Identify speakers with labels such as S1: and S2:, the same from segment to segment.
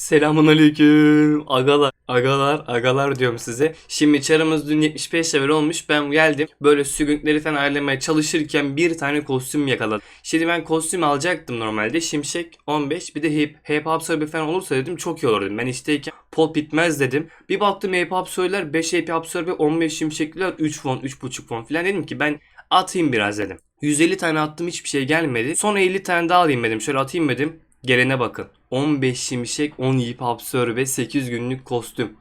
S1: Selamun aleyküm. Agalar, agalar, agalar diyorum size. Şimdi çarımız dün 75 level olmuş. Ben geldim. Böyle sürgünleri falan ayarlamaya çalışırken bir tane kostüm yakaladım. Şimdi ben kostüm alacaktım normalde. Şimşek 15 bir de hep, hep absorbe falan olursa dedim çok iyi olur dedim. Ben işteyken pot bitmez dedim. Bir baktım hep absorbeler 5 hep absorbe 15 şimşekliler 3 fon 3.5 fon falan dedim ki ben atayım biraz dedim. 150 tane attım hiçbir şey gelmedi. Sonra 50 tane daha alayım dedim. Şöyle atayım dedim. Gelene bakın. 15 şimşek, 10 yip absorbe, 8 günlük kostüm.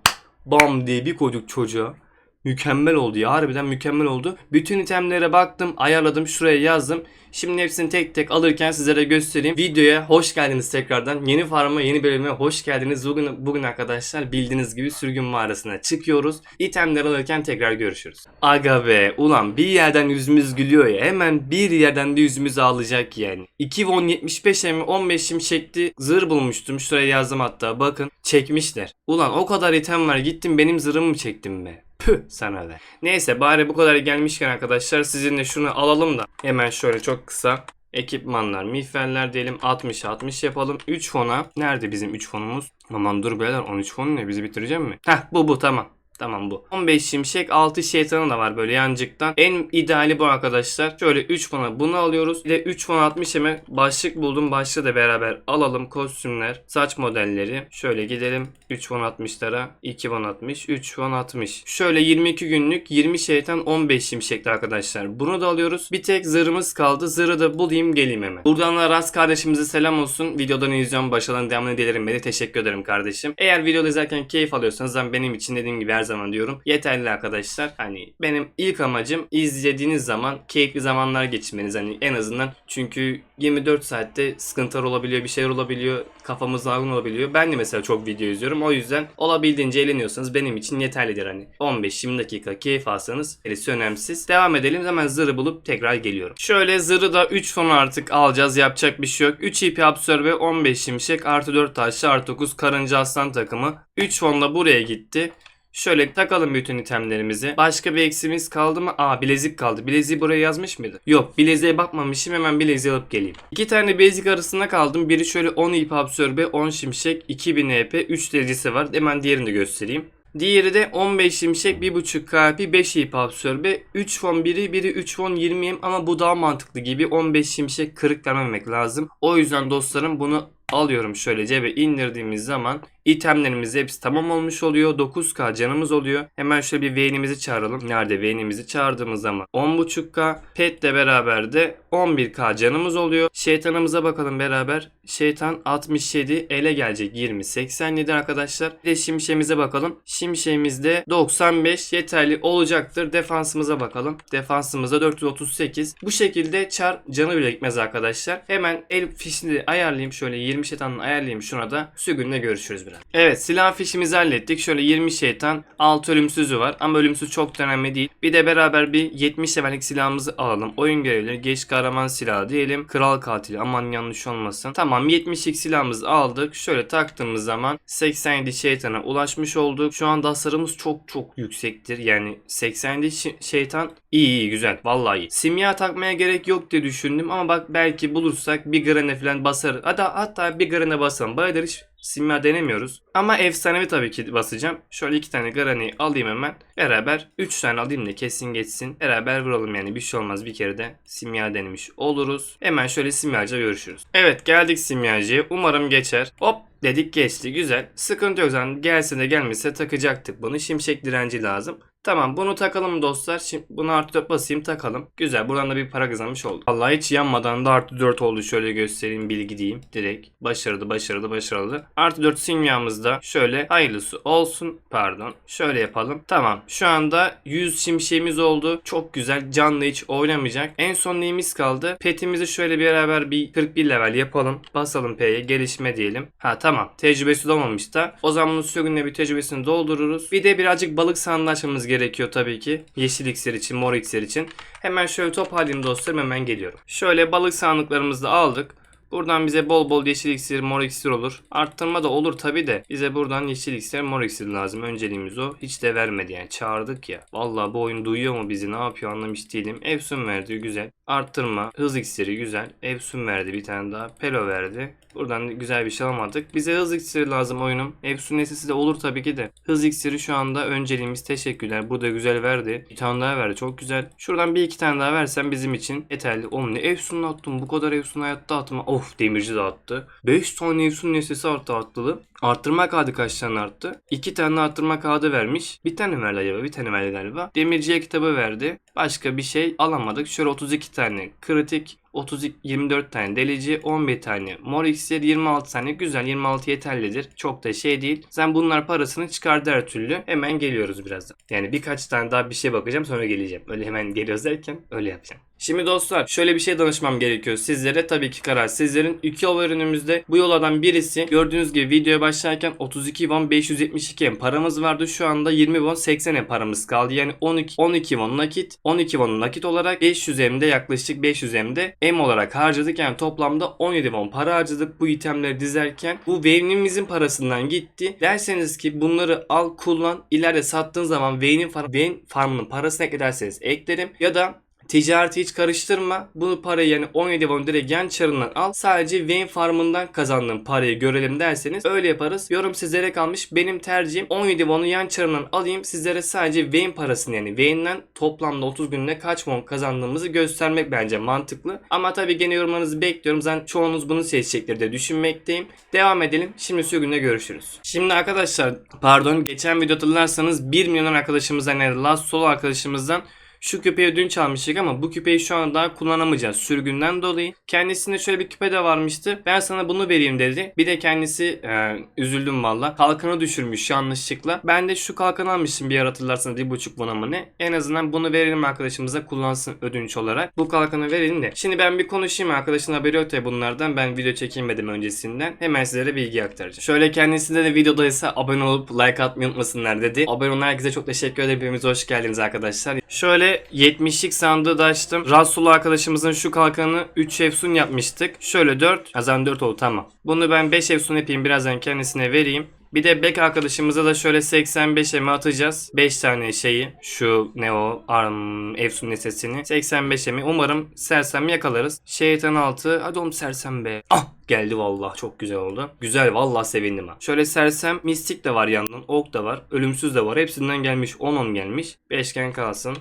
S1: Bam diye bir koyduk çocuğa. Mükemmel oldu ya. Harbiden mükemmel oldu. Bütün itemlere baktım, ayarladım, şuraya yazdım. Şimdi hepsini tek tek alırken sizlere göstereyim. Videoya hoş geldiniz tekrardan. Yeni farma, yeni bölüme hoş geldiniz. Bugün, bugün arkadaşlar bildiğiniz gibi sürgün mağarasına çıkıyoruz. İtemleri alırken tekrar görüşürüz. Aga be ulan bir yerden yüzümüz gülüyor ya. Hemen bir yerden de yüzümüz ağlayacak yani. 2 won 75 mi 15 şimşekli zırh bulmuştum. Şuraya yazdım hatta bakın çekmişler. Ulan o kadar item var gittim benim zırhımı mı çektim be. Püh sana be. Neyse bari bu kadar gelmişken arkadaşlar sizinle şunu alalım da hemen şöyle çok kısa ekipmanlar, miğferler diyelim 60 60 yapalım. 3 fona. Nerede bizim 3 fonumuz? Aman dur beyler 13 fon ne bizi bitireceğim mi? Heh bu bu tamam. Tamam bu. 15 şimşek 6 şeytanı da var böyle yancıktan. En ideali bu arkadaşlar. Şöyle 3 fona bunu alıyoruz. Bir de 3 fon 60 hemen başlık buldum. Başlığı da beraber alalım. Kostümler, saç modelleri. Şöyle gidelim. 3 fon 60'lara. 2 fon 60, 3 fon 60. Şöyle 22 günlük 20 şeytan 15 şimşekli arkadaşlar. Bunu da alıyoruz. Bir tek zırhımız kaldı. Zırhı da bulayım geleyim hemen. Buradan da Rast kardeşimize selam olsun. Videodan izliyorum. Başarıların devamını dilerim. Beni teşekkür ederim kardeşim. Eğer videoda izlerken keyif alıyorsanız ben benim için dediğim gibi her zaman diyorum. Yeterli arkadaşlar. Hani benim ilk amacım izlediğiniz zaman keyifli zamanlar geçirmeniz. Hani en azından çünkü 24 saatte sıkıntılar olabiliyor, bir şeyler olabiliyor, kafamız dargın olabiliyor. Ben de mesela çok video izliyorum. O yüzden olabildiğince eğleniyorsanız benim için yeterlidir hani. 15-20 dakika keyif alsanız gerisi önemsiz. Devam edelim. Hemen zırhı bulup tekrar geliyorum. Şöyle zırhı da 3 fon artık alacağız. Yapacak bir şey yok. 3 IP absorbe 15 şimşek artı 4 taşlı artı 9 karınca aslan takımı. 3 fonla buraya gitti. Şöyle takalım bütün itemlerimizi. Başka bir eksimiz kaldı mı? Aa bilezik kaldı. Bileziği buraya yazmış mıydı? Yok bileziğe bakmamışım hemen bileziği alıp geleyim. İki tane bilezik arasında kaldım. Biri şöyle 10 ip absorbe 10 şimşek 2000 EP 3 derecesi var. Hemen diğerini de göstereyim. Diğeri de 15 şimşek 1.5 KP 5 ip absorbe 3 fon biri biri 3 fon 20 ama bu daha mantıklı gibi 15 şimşek kırık vermemek lazım. O yüzden dostlarım bunu alıyorum şöyle cebe indirdiğimiz zaman itemlerimiz hepsi tamam olmuş oluyor. 9k canımız oluyor. Hemen şöyle bir Vayne'imizi çağıralım. Nerede Vayne'imizi çağırdığımız zaman 10.5k petle beraber de 11k canımız oluyor. Şeytanımıza bakalım beraber. Şeytan 67 ele gelecek 20 87 arkadaşlar. Bir de şimşeğimize bakalım. Şimşeğimizde 95 yeterli olacaktır. Defansımıza bakalım. Defansımızda 438. Bu şekilde çar canı bile gitmez arkadaşlar. Hemen el fişini ayarlayayım. Şöyle 20 şeytanını ayarlayayım şuna da. Sürgünle görüşürüz biraz. Evet silah fişimizi hallettik. Şöyle 20 şeytan 6 ölümsüzü var. Ama ölümsüz çok önemli değil. Bir de beraber bir 70 severlik silahımızı alalım. Oyun görevleri geç kahraman silahı diyelim. Kral katili aman yanlış olmasın. Tamam 70'lik silahımızı aldık. Şöyle taktığımız zaman 87 şeytana ulaşmış olduk. Şu an hasarımız çok çok yüksektir. Yani 87 şi- şeytan iyi iyi güzel. Vallahi iyi. Simya takmaya gerek yok diye düşündüm ama bak belki bulursak bir grene falan basarız. Hatta, hatta bir grene basalım. Bayağıdır hiç simya denemiyoruz. Ama efsanevi tabii ki basacağım. Şöyle iki tane graneyi alayım hemen. Beraber 3 tane alayım da kesin geçsin. Beraber vuralım yani bir şey olmaz bir kere de simya denemiş oluruz. Hemen şöyle simyacıya görüşürüz. Evet geldik simyacıya. Umarım geçer. Hop dedik geçti güzel. Sıkıntı yok zaten gelse de gelmese takacaktık bunu. Şimşek direnci lazım. Tamam bunu takalım dostlar. Şimdi bunu artı 4 basayım takalım. Güzel buradan da bir para kazanmış olduk. Vallahi hiç yanmadan da artı 4 oldu. Şöyle göstereyim bilgi diyeyim. Direkt başarılı başarılı başarılı. Artı 4 simyamızda şöyle hayırlısı olsun. Pardon. Şöyle yapalım. Tamam. Şu anda 100 şimşeğimiz oldu. Çok güzel. Canlı hiç oynamayacak. En son neyimiz kaldı? Petimizi şöyle bir beraber bir 41 level yapalım. Basalım P'ye. Gelişme diyelim. Ha tamam. Tecrübesi olmamış da. O zaman bunun sürgünle bir tecrübesini doldururuz. Bir de birazcık balık sandığı açmamız gerekiyor tabii ki. Yeşil iksir için, mor iksir için. Hemen şöyle top halinde dostlarım hemen geliyorum. Şöyle balık sandıklarımızı da aldık. Buradan bize bol bol yeşil iksir, mor iksir olur. Arttırma da olur tabi de. Bize buradan yeşil iksir, mor iksir lazım. Önceliğimiz o. Hiç de vermedi yani. Çağırdık ya. Vallahi bu oyun duyuyor mu bizi? Ne yapıyor anlamış değilim. Efsun verdi güzel. Arttırma, hız iksiri güzel. Efsun verdi bir tane daha. Pelo verdi. Buradan güzel bir şey alamadık. Bize hız iksiri lazım oyunum. Efsun nesisi de olur tabii ki de. Hız iksiri şu anda önceliğimiz. Teşekkürler. Burada güzel verdi. Bir tane daha verdi. Çok güzel. Şuradan bir iki tane daha versen bizim için yeterli. Oğlum ne Efsun'u attım. Bu kadar Efsun hayatta atma. Of demirci de attı. 5 tane Efsun nesisi arttı attılı. Arttırma kağıdı kaç tane arttı? 2 tane arttırma kağıdı vermiş. Bir tane verdi acaba? Bir tane verdi galiba. Demirciye kitabı verdi. Başka bir şey alamadık. Şöyle 32 tane kritik. 32 24 tane delici, 11 tane mor iksir, 26 tane güzel. 26 yeterlidir. Çok da şey değil. Sen bunlar parasını çıkardı her türlü. Hemen geliyoruz birazdan. Yani birkaç tane daha bir şey bakacağım sonra geleceğim. Öyle hemen geliyoruz derken öyle yapacağım. Şimdi dostlar şöyle bir şey danışmam gerekiyor sizlere. Tabii ki karar sizlerin. İki yol var önümüzde. Bu yollardan birisi gördüğünüz gibi videoya başlarken 32 won 572 em paramız vardı. Şu anda 20 won 80 em paramız kaldı. Yani 12 12 won nakit. 12 won nakit olarak 500 emde yaklaşık 500 emde em olarak harcadık. Yani toplamda 17 won para harcadık bu itemleri dizerken. Bu Wave'nimizin parasından gitti. Derseniz ki bunları al kullan. İleride sattığın zaman Vayne'in far farmının parasını eklerseniz eklerim. Ya da Ticareti hiç karıştırma. Bunu parayı yani 17 won direkt yan çarından al. Sadece Vayne farmından kazandığın parayı görelim derseniz öyle yaparız. Yorum sizlere kalmış. Benim tercihim 17 won'u yan çarından alayım. Sizlere sadece Vayne parasını yani Vayne'den toplamda 30 günde kaç won kazandığımızı göstermek bence mantıklı. Ama tabii gene yorumlarınızı bekliyorum. Zaten çoğunuz bunu seçecektir de düşünmekteyim. Devam edelim. Şimdi sürgünde görüşürüz. Şimdi arkadaşlar pardon geçen video hatırlarsanız 1 milyon arkadaşımızdan yani Last Solo arkadaşımızdan şu küpeyi dün çalmıştık ama bu küpeyi şu an daha kullanamayacağız sürgünden dolayı. Kendisinde şöyle bir küpe de varmıştı. Ben sana bunu vereyim dedi. Bir de kendisi e, üzüldüm valla. Kalkanı düşürmüş yanlışlıkla. Ben de şu kalkanı almıştım bir ara hatırlarsanız bir buçuk buna mı ne. En azından bunu verelim arkadaşımıza kullansın ödünç olarak. Bu kalkanı verelim de. Şimdi ben bir konuşayım arkadaşın haberi yok tabi bunlardan. Ben video çekinmedim öncesinden. Hemen sizlere bilgi aktaracağım. Şöyle kendisinde de videodaysa abone olup like atmayı unutmasınlar dedi. Abone olan herkese çok teşekkür ederim. Hepiniz hoş geldiniz arkadaşlar. Şöyle 70'lik sandığı da açtım. Rasulullah arkadaşımızın şu kalkanı 3 efsun yapmıştık. Şöyle 4. Azan 4 oldu tamam. Bunu ben 5 efsun yapayım birazdan kendisine vereyim. Bir de Bek arkadaşımıza da şöyle 85 eme atacağız. 5 tane şeyi. Şu ne o? Arm, Efsun sesini. 85 emi. Umarım sersem yakalarız. Şeytan altı. Hadi oğlum sersem be. Ah geldi vallahi çok güzel oldu. Güzel vallahi sevindim ha. Şöyle sersem mistik de var yanından. Ok da var. Ölümsüz de var. Hepsinden gelmiş. 10-10 gelmiş. Beşgen kalsın.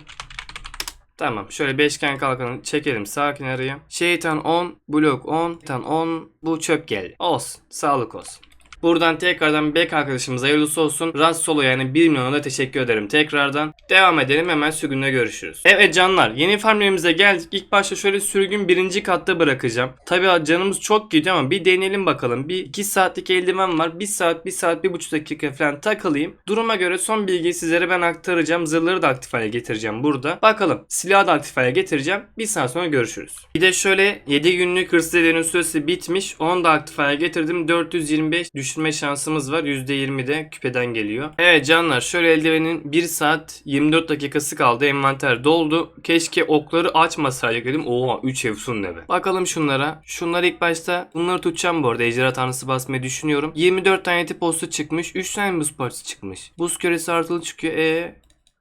S1: Tamam şöyle beşgen kalkanı çekelim sakin araya. Şeytan 10, blok 10, şeytan 10, bu çöp geldi. Olsun sağlık olsun. Buradan tekrardan Bek arkadaşımıza hayırlısı olsun. Rast Solo yani 1 milyona da teşekkür ederim tekrardan. Devam edelim hemen sürgünde görüşürüz. Evet canlar yeni farmlerimize geldik. İlk başta şöyle sürgün birinci katta bırakacağım. Tabi canımız çok gidiyor ama bir deneyelim bakalım. Bir 2 saatlik eldiven var. 1 saat 1 saat 1,5 dakika falan takılayım. Duruma göre son bilgiyi sizlere ben aktaracağım. Zırhları da aktif hale getireceğim burada. Bakalım silahı da aktif hale getireceğim. Bir saat sonra görüşürüz. Bir de şöyle 7 günlük hırsız süresi bitmiş. Onu da aktif hale getirdim. 425 düşürme şansımız var. %20 de küpeden geliyor. Evet canlar şöyle eldivenin 1 saat 24 dakikası kaldı. Envanter doldu. Keşke okları açmasaydık dedim. Oha 3 efsun ne be. Bakalım şunlara. Şunlar ilk başta bunları tutacağım bu arada. Ejderha tanrısı basmayı düşünüyorum. 24 tane tip postu çıkmış. 3 tane buz parçası çıkmış. Buz küresi artılı çıkıyor. E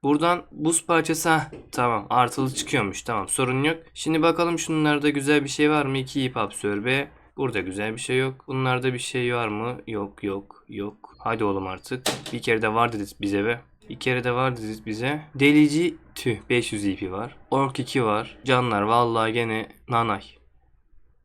S1: Buradan buz parçası heh, tamam artılı çıkıyormuş tamam sorun yok. Şimdi bakalım şunlarda güzel bir şey var mı? 2 ip absorbe. Burada güzel bir şey yok. Bunlarda bir şey var mı? Yok yok yok. Hadi oğlum artık. Bir kere de var dedi bize be. Bir kere de var dedi bize. Delici tüh 500 ip var. Ork 2 var. Canlar vallahi gene nanay.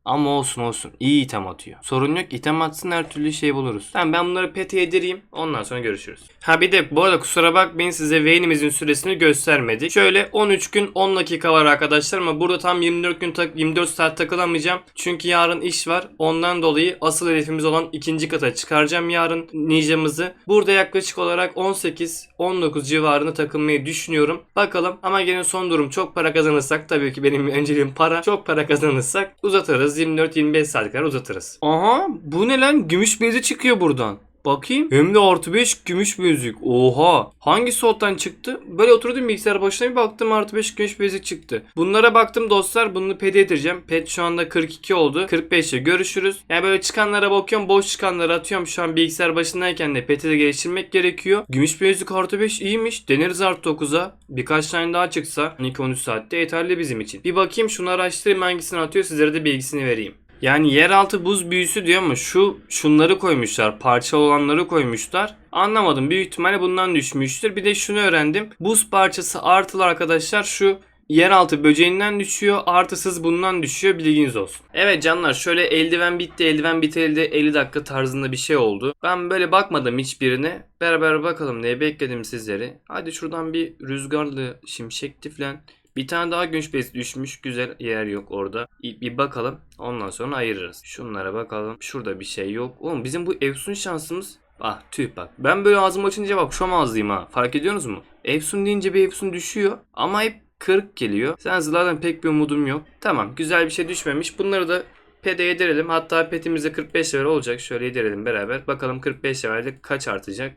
S1: Ama olsun olsun. İyi item atıyor. Sorun yok. İtem atsın her türlü şey buluruz. Tamam ben bunları pete yedireyim. Ondan sonra görüşürüz. Ha bir de bu arada kusura bakmayın size Vayne'imizin süresini göstermedik. Şöyle 13 gün 10 dakika var arkadaşlar ama burada tam 24 gün tak 24 saat takılamayacağım. Çünkü yarın iş var. Ondan dolayı asıl hedefimiz olan ikinci kata çıkaracağım yarın ninjamızı. Burada yaklaşık olarak 18-19 civarında takılmayı düşünüyorum. Bakalım ama gene son durum çok para kazanırsak tabii ki benim önceliğim para. Çok para kazanırsak uzatırız. 24-25 saat kadar uzatırız. Aha bu ne lan? Gümüş bezi çıkıyor buradan. Bakayım. Hem de artı 5 gümüş müzik. Oha. Hangi slottan çıktı? Böyle oturdum bilgisayar başına bir baktım artı 5 gümüş müzik çıktı. Bunlara baktım dostlar. Bunu pet edeceğim. Pet şu anda 42 oldu. 45'e görüşürüz. Yani böyle çıkanlara bakıyorum. Boş çıkanlara atıyorum. Şu an bilgisayar başındayken de peti de geliştirmek gerekiyor. Gümüş müzik artı 5 iyiymiş. Deneriz artı 9'a. Birkaç tane daha çıksa 12-13 saatte yeterli bizim için. Bir bakayım şunu araştırayım hangisini atıyor. Sizlere de bilgisini vereyim. Yani yeraltı buz büyüsü diyor ama şu şunları koymuşlar. Parça olanları koymuşlar. Anlamadım. Büyük ihtimalle bundan düşmüştür. Bir de şunu öğrendim. Buz parçası artılı arkadaşlar şu yeraltı böceğinden düşüyor. Artısız bundan düşüyor. Bilginiz olsun. Evet canlar şöyle eldiven bitti. Eldiven biteli de 50 dakika tarzında bir şey oldu. Ben böyle bakmadım hiçbirine. Beraber bakalım diye bekledim sizleri. Hadi şuradan bir rüzgarlı şimşekti falan. Bir tane daha güneş bezi düşmüş. Güzel yer yok orada. Bir, bakalım. Ondan sonra ayırırız. Şunlara bakalım. Şurada bir şey yok. Oğlum bizim bu Efsun şansımız. Ah tüh bak. Ben böyle ağzımı açınca bak şom ağzıyım ha. Fark ediyorsunuz mu? Efsun deyince bir Efsun düşüyor. Ama hep kırık geliyor. Sen zaten pek bir umudum yok. Tamam güzel bir şey düşmemiş. Bunları da pede yedirelim. Hatta petimizde 45 level olacak. Şöyle yedirelim beraber. Bakalım 45 levelde kaç artacak.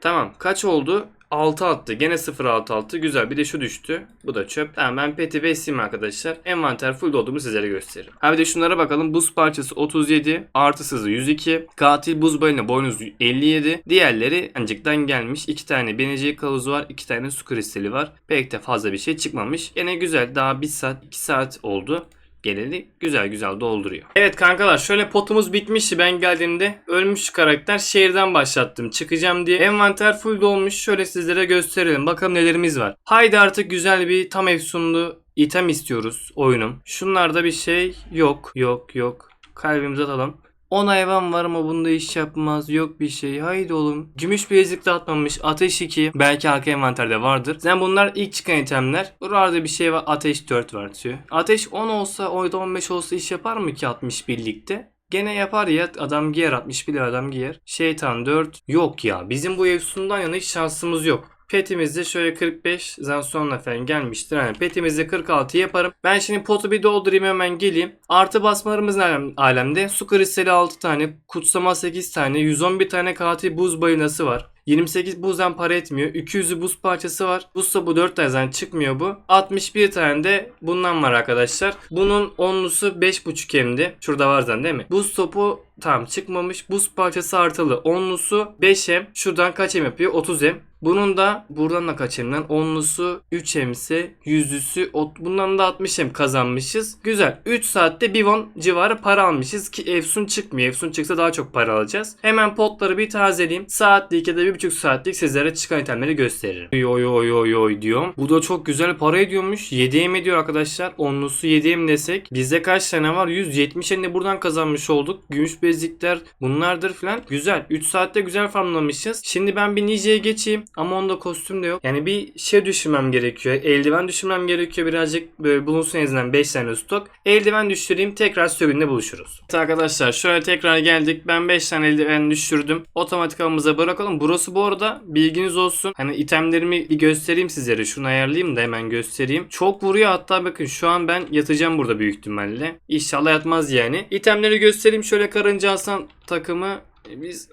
S1: Tamam kaç oldu? 6 attı. Gene 0 6 attı. Güzel. Bir de şu düştü. Bu da çöp. Tamam ben peti besleyeyim arkadaşlar. Envanter full dolduğumu sizlere gösteririm. Ha bir de şunlara bakalım. Buz parçası 37. Artısızı 102. Katil buz balina boynuzu 57. Diğerleri ancaktan gelmiş. 2 tane beneciği kılavuzu var. 2 tane su kristali var. Pek de fazla bir şey çıkmamış. Gene güzel. Daha 1 saat 2 saat oldu geleli güzel güzel dolduruyor. Evet kankalar şöyle potumuz bitmişti ben geldiğimde ölmüş karakter şehirden başlattım çıkacağım diye. Envanter full dolmuş şöyle sizlere gösterelim bakalım nelerimiz var. Haydi artık güzel bir tam efsunlu item istiyoruz oyunum. Şunlarda bir şey yok yok yok. Kalbimizi atalım. 10 hayvan var ama bunda iş yapmaz. Yok bir şey. Haydi oğlum. Gümüş bilezik de atmamış. Ateş 2. Belki arka envanterde vardır. Zaten bunlar ilk çıkan itemler. Buralarda bir şey var. Ateş 4 var diyor. Ateş 10 olsa, oyda 15 olsa iş yapar mı ki 60 birlikte? Gene yapar ya adam giyer 61 adam giyer. Şeytan 4 yok ya bizim bu Efsun'dan yana hiç şansımız yok. Petimizde şöyle 45 zan sonra falan gelmiştir. Yani petimizde 46 yaparım. Ben şimdi potu bir doldurayım hemen geleyim. Artı basmalarımız alem, alemde. Su kristali 6 tane. Kutsama 8 tane. 111 tane katil buz balinası var. 28 buzdan para etmiyor. 200'ü buz parçası var. Buzsa bu 4 taneden çıkmıyor bu. 61 tane de bundan var arkadaşlar. Bunun onlusu 5.5 hemdi. Şurada var zaten değil mi? Buz topu tam çıkmamış. Buz parçası artılı. Onlusu 5 hem. Şuradan kaç hem yapıyor? 30 hem. Bunun da buradan da kaç hemden? Onlusu 3 hem ise yüzlüsü ot- bundan da 60 hem kazanmışız. Güzel. 3 saatte bir won civarı para almışız ki Efsun çıkmıyor. Efsun çıksa daha çok para alacağız. Hemen potları bir tazeleyeyim. Saatlik ya da bir buçuk saatlik sizlere çıkan itemleri gösteririm. Oy oy oy oy oy diyorum. Bu da çok güzel para ediyormuş. 7 em ediyor arkadaşlar. Onlusu 7 em desek. Bizde kaç tane var? 170 em de buradan kazanmış olduk. Gümüş bezikler bunlardır falan. Güzel. 3 saatte güzel farmlamışız. Şimdi ben bir Nije'ye geçeyim. Ama onda kostüm de yok. Yani bir şey düşürmem gerekiyor. Eldiven düşürmem gerekiyor. Birazcık böyle bulunsun en azından 5 tane stok. Eldiven düşüreyim. Tekrar sürgünde buluşuruz. Evet arkadaşlar şöyle tekrar geldik. Ben 5 tane eldiven düşürdüm. Otomatik avımıza bırakalım. Burası bu arada bilginiz olsun. Hani itemlerimi bir göstereyim sizlere. Şunu ayarlayayım da hemen göstereyim. Çok vuruyor hatta bakın şu an ben yatacağım burada büyük ihtimalle. İnşallah yatmaz yani. İtemleri göstereyim. Şöyle karınca Hasan takımı. E, Biz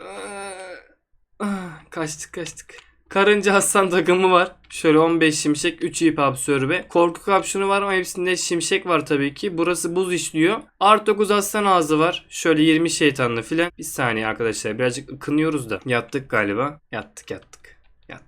S1: Ah, kaçtık kaçtık. Karınca Hasan takımı var. Şöyle 15 şimşek, 3 ip absorbe. Korku kapşonu var ama hepsinde şimşek var tabii ki. Burası buz işliyor. Art 9 aslan ağzı var. Şöyle 20 şeytanlı filan. Bir saniye arkadaşlar birazcık ıkınıyoruz da. Yattık galiba. Yattık yattık. Yat,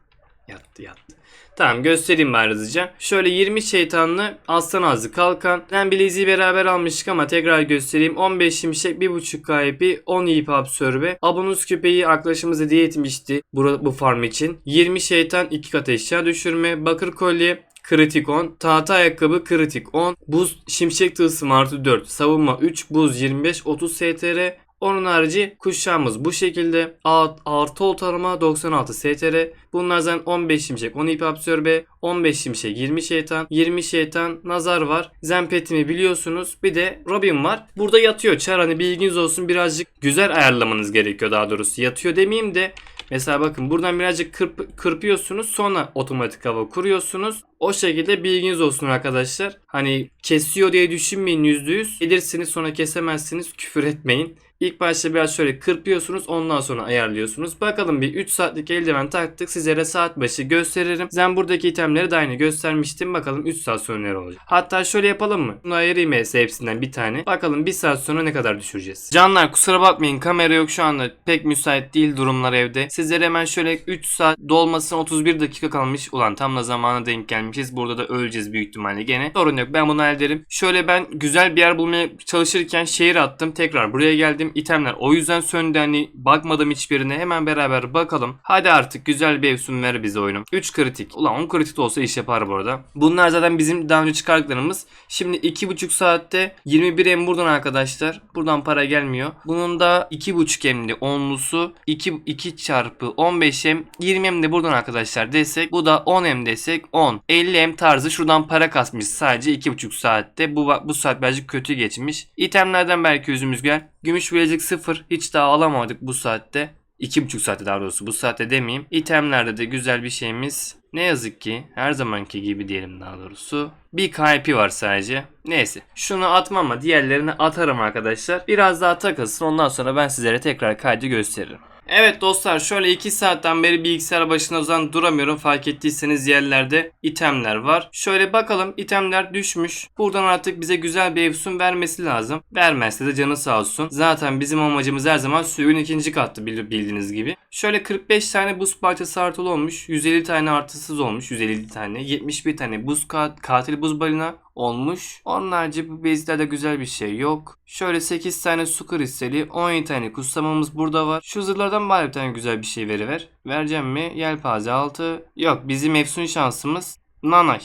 S1: yattı yattı. Tamam göstereyim ben hızlıca. Şöyle 20 şeytanlı aslan ağzı kalkan. Ben bileziği beraber almıştık ama tekrar göstereyim. 15 şimşek 1.5 kayıp 10 ip absorbe. Abonus küpeyi arkadaşımız hediye etmişti bu, bu farm için. 20 şeytan 2 kat eşya düşürme. Bakır kolye Kritik 10. Tahta ayakkabı kritik 10. Buz şimşek tılsım artı 4. Savunma 3. Buz 25. 30 STR. Onun harici kuşağımız bu şekilde. Artı ortalama 96 STR. Bunlardan 15 şimşek 10 ip absorbe. 15 şimşek 20 şeytan. 20 şeytan nazar var. Zempetimi biliyorsunuz. Bir de Robin var. Burada yatıyor. Çar hani bilginiz olsun birazcık güzel ayarlamanız gerekiyor daha doğrusu. Yatıyor demeyeyim de Mesela bakın buradan birazcık kırp, kırpıyorsunuz sonra otomatik hava kuruyorsunuz. O şekilde bilginiz olsun arkadaşlar. Hani kesiyor diye düşünmeyin %100. Gelirsiniz sonra kesemezsiniz küfür etmeyin. İlk başta biraz şöyle kırpıyorsunuz ondan sonra ayarlıyorsunuz. Bakalım bir 3 saatlik eldiven taktık. Sizlere saat başı gösteririm. Ben buradaki itemleri de aynı göstermiştim. Bakalım 3 saat sonra neler olacak. Hatta şöyle yapalım mı? Bunu ayırayım hepsi- hepsinden bir tane. Bakalım 1 saat sonra ne kadar düşüreceğiz. Canlar kusura bakmayın kamera yok şu anda. Pek müsait değil durumlar evde. Sizlere hemen şöyle 3 saat dolmasına 31 dakika kalmış. Ulan tam da zamana denk gelmişiz. Burada da öleceğiz büyük ihtimalle gene. Sorun yok ben bunu ederim. Şöyle ben güzel bir yer bulmaya çalışırken şehir attım. Tekrar buraya geldim. İtemler o yüzden söndü. Hani bakmadım hiçbirine. Hemen beraber bakalım. Hadi artık güzel bir efsun ver bize oyunum. 3 kritik. Ulan 10 kritik de olsa iş yapar bu arada. Bunlar zaten bizim daha önce çıkardıklarımız. Şimdi 2,5 saatte 21 em buradan arkadaşlar. Buradan para gelmiyor. Bunun da 2,5 emli onlusu 2, 2 çarpı 15 em 20 em de buradan arkadaşlar desek. Bu da 10 em desek 10. 50 em tarzı şuradan para kasmış sadece 2,5 saatte. Bu, bu saat birazcık kötü geçmiş. İtemlerden belki yüzümüz gel. Gümüş bilezik 0. Hiç daha alamadık bu saatte. 2,5 saatte daha doğrusu bu saatte demeyeyim. İtemlerde de güzel bir şeyimiz. Ne yazık ki her zamanki gibi diyelim daha doğrusu. Bir KP var sadece. Neyse. Şunu atmam ama diğerlerini atarım arkadaşlar. Biraz daha takılsın ondan sonra ben sizlere tekrar kaydı gösteririm. Evet dostlar şöyle 2 saatten beri bilgisayar başına o zaman duramıyorum. Fark ettiyseniz yerlerde itemler var. Şöyle bakalım itemler düşmüş. Buradan artık bize güzel bir evsun vermesi lazım. Vermezse de canı sağ olsun. Zaten bizim amacımız her zaman suyun ikinci kattı bil- bildiğiniz gibi. Şöyle 45 tane buz parçası artılı olmuş. 150 tane artısız olmuş. 150 tane. 71 tane buz ka- katil buz balina olmuş. Onun harici bu bezlerde güzel bir şey yok. Şöyle 8 tane su kristali, 17 tane kutsamamız burada var. Şu zırhlardan bari bir tane güzel bir şey veriver. Vereceğim mi? Yelpaze 6. Yok bizim efsun şansımız nanay.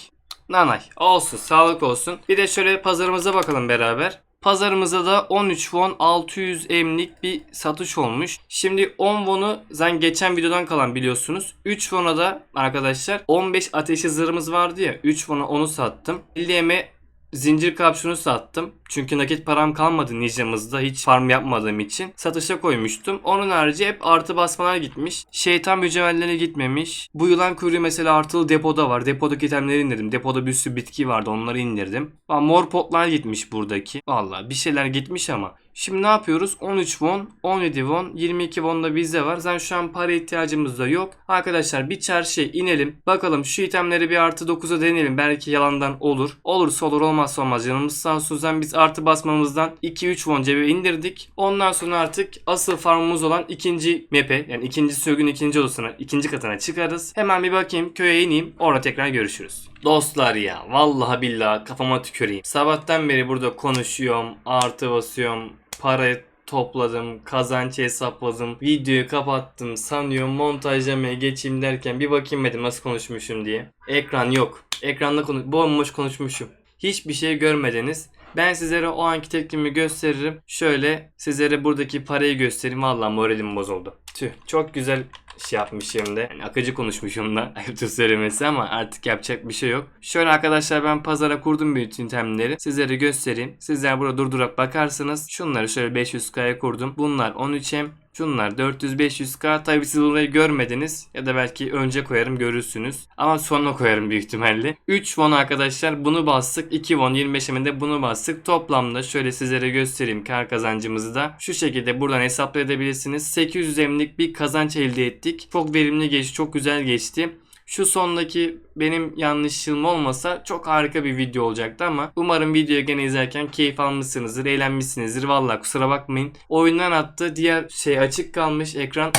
S1: Nanay. Olsun sağlık olsun. Bir de şöyle pazarımıza bakalım beraber. Pazarımızda da 13 won 600 emlik bir satış olmuş. Şimdi 10 won'u zaten geçen videodan kalan biliyorsunuz. 3 won'a da arkadaşlar 15 ateşi zırhımız vardı ya. 3 won'a onu sattım. 50 eme zincir kapşonu sattım. Çünkü nakit param kalmadı Ninja'mızda hiç farm yapmadığım için. Satışa koymuştum. Onun harici hep artı basmalar gitmiş. Şeytan mücevherlerine gitmemiş. Bu yılan kuyruğu mesela artılı depoda var. Depodaki itemleri indirdim. Depoda bir sürü bitki vardı onları indirdim. Aa, mor potlar gitmiş buradaki. Valla bir şeyler gitmiş ama. Şimdi ne yapıyoruz? 13 won, 17 won, 22 won da bizde var. Zaten şu an para ihtiyacımız da yok. Arkadaşlar bir çarşıya inelim. Bakalım şu itemleri bir artı 9'a deneyelim. Belki yalandan olur. Olursa olur olmazsa olmaz. Canımız sağ olsun. Biz artı basmamızdan 2-3 won cebe indirdik. Ondan sonra artık asıl farmımız olan ikinci map'e yani ikinci sürgün ikinci odasına ikinci katına çıkarız. Hemen bir bakayım köye ineyim. Orada tekrar görüşürüz. Dostlar ya vallahi billahi kafama tüküreyim. Sabahtan beri burada konuşuyorum, artı basıyorum, para topladım, kazanç hesapladım, videoyu kapattım, sanıyorum montajlamaya geçeyim derken bir bakayım dedim nasıl konuşmuşum diye. Ekran yok. Ekranda konu bomboş konuşmuşum. Hiçbir şey görmediniz. Ben sizlere o anki tepkimi gösteririm. Şöyle sizlere buradaki parayı göstereyim. Vallahi moralim bozuldu. Tüh çok güzel şey yapmışım da. Yani akıcı konuşmuşum da. Ayıptır söylemesi ama artık yapacak bir şey yok. Şöyle arkadaşlar ben pazara kurdum bütün itemleri. Sizlere göstereyim. Sizler burada durdurup bakarsınız. Şunları şöyle 500k'ya kurdum. Bunlar 13M. Şunlar 400-500k tabi siz burayı görmediniz ya da belki önce koyarım görürsünüz. Ama sonra koyarım büyük ihtimalle. 3 won arkadaşlar bunu bastık. 2 won 25 de bunu bastık. Toplamda şöyle sizlere göstereyim kar kazancımızı da. Şu şekilde buradan hesaplayabilirsiniz. 800 emlik bir kazanç elde ettik. Çok verimli geçti çok güzel geçti. Şu sondaki benim yanlışlığım olmasa çok harika bir video olacaktı ama umarım videoyu gene izlerken keyif almışsınızdır, eğlenmişsinizdir. Valla kusura bakmayın. Oyundan attı. Diğer şey açık kalmış ekran.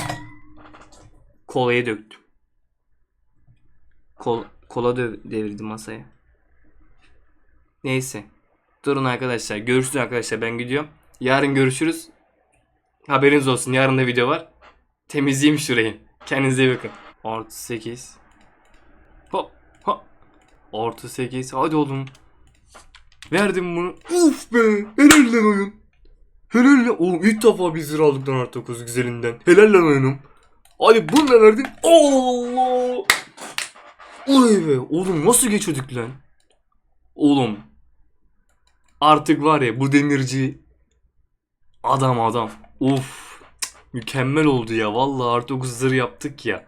S1: Kolayı döktüm. Kol, kola devirdim masaya. Neyse. Durun arkadaşlar. Görüşürüz arkadaşlar. Ben gidiyorum. Yarın görüşürüz. Haberiniz olsun. Yarın da video var. Temizleyeyim şurayı. Kendinize iyi bakın. Artı 8. Artı 8. Hadi oğlum. Verdim bunu. Uf be. Helal lan oyun. Helal lan. Oğlum ilk defa bir zira aldık lan artı 9 güzelinden. Helal lan oyunum. Hadi bunu da verdin. Allah. Uy be. Oğlum nasıl geçiyorduk lan? Oğlum. Artık var ya bu demirci. Adam adam. Uf. Mükemmel oldu ya. Vallahi artı 9 zırh yaptık ya.